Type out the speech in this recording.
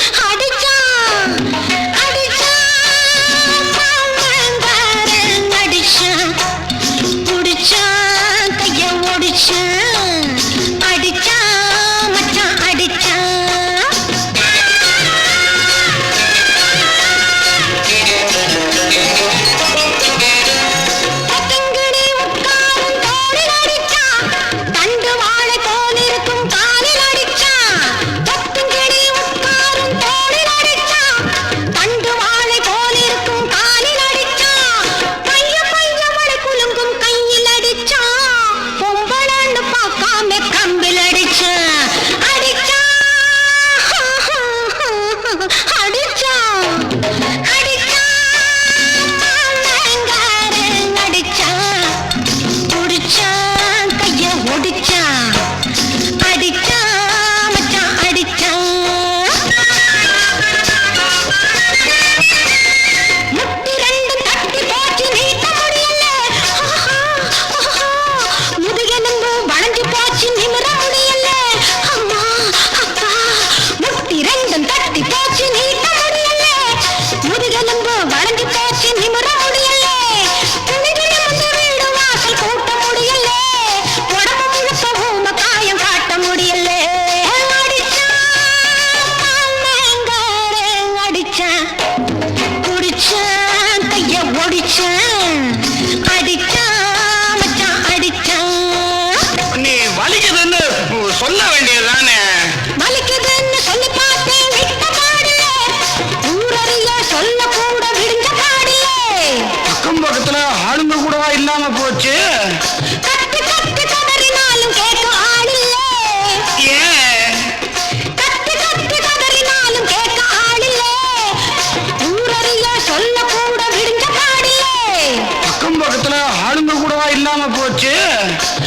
ha! அடிச்சான் குடிச்சான் கைய மச்சான் அடிச்சான். நீ வலிக்குதுன்னு சொல்ல வேண்டியதுதானே? வலிக்குதுன்னு சொல்லி பார்த்தேன் விட்ட பாடியே ஊரறிய சொல்ல கூட விடுங்க ஆளுங்க கூடவா இல்லாம போச்சு? Yeah.